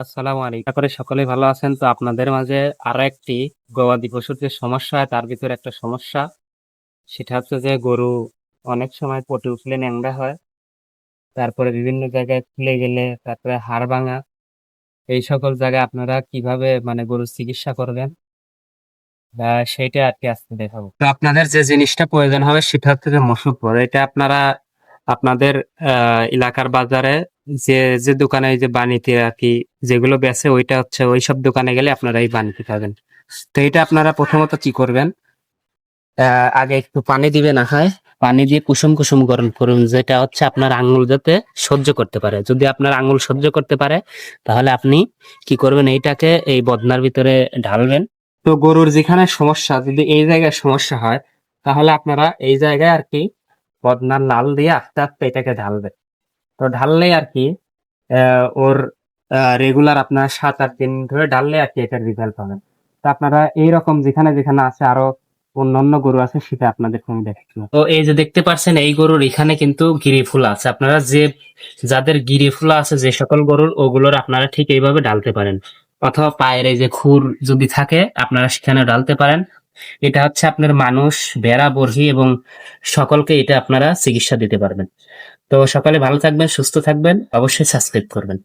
আসসালামু আলাইকুম। করি সকলেই ভালো আছেন। তো আপনাদের মাঝে আরও একটি গবাদি পশুর যে সমস্যা হয় তার ভিতরে একটা সমস্যা। সেটা হচ্ছে যে গরু অনেক সময় পটে উঠলে ন্যাংরা হয়, তারপরে বিভিন্ন জায়গায় খুলে গেলে তারপরে হাড় ভাঙা। এই সকল জায়গায় আপনারা কীভাবে মানে গরুর চিকিৎসা করবেন? বা সেইটা আর কি আজকে দেখাবো। তো আপনাদের যে জিনিসটা প্রয়োজন হবে, সেটা হচ্ছে যে মসুর এটা আপনারা আপনাদের এলাকার বাজারে যে যে দোকানে যে বানিতে আর কি যেগুলো বেচে, ওইটা হচ্ছে ওই সব দোকানে গেলে আপনারা এই বানিতে পাবেন তো এটা আপনারা প্রথমত কি করবেন? আগে একটু পানি দিবেন আখায়, পানি দিয়ে কুসুম কুসুম গরম করুন, যেটা হচ্ছে আপনার আঙ্গুল যাতে সহ্য করতে পারে। যদি আপনার আঙ্গুল সহ্য করতে পারে, তাহলে আপনি কি করবেন, এইটাকে এই বদনার ভিতরে ঢালবেন। তো গরুর যেখানে সমস্যা, যদি এই জায়গায় সমস্যা হয়, তাহলে আপনারা এই জায়গায় আর কি বদনার লাল দিয়ে আস্তে আস্তে এটাকে ঢালবেন। তো ঢাললে আর কি ওর রেগুলার আপনার সাত, আট দিন ধরে ঢাললে আর কি এটার রেজাল্ট পাবেন তো আপনারা এইরকম যেখানে যেখানে আছে আরও অন্যান্য গরু আছে, সেটা আপনাদের আমি দেখাচ্ছি তো এই যে দেখতে পাচ্ছেন, এই গরুর এখানে কিন্তু গিরি ফুল আছে। আপনারা যে, যাদের গিরি ফুল আছে, যে সকল গরুর, ওগুলোর আপনারা ঠিক এইভাবে ঢালতে পারেন। অথবা পায়ের এই যে খুর যদি থাকে, আপনারা সেখানে ঢালতে পারেন। এটা হচ্ছে আপনার মানুষ বেড়া বর্হি এবং সকলকে এটা আপনারা চিকিৎসা দিতে পারবেন। তো সকালে ভালো থাকবেন, সুস্থ থাকবেন, অবশ্যই সাবস্ক্রাইব করবেন।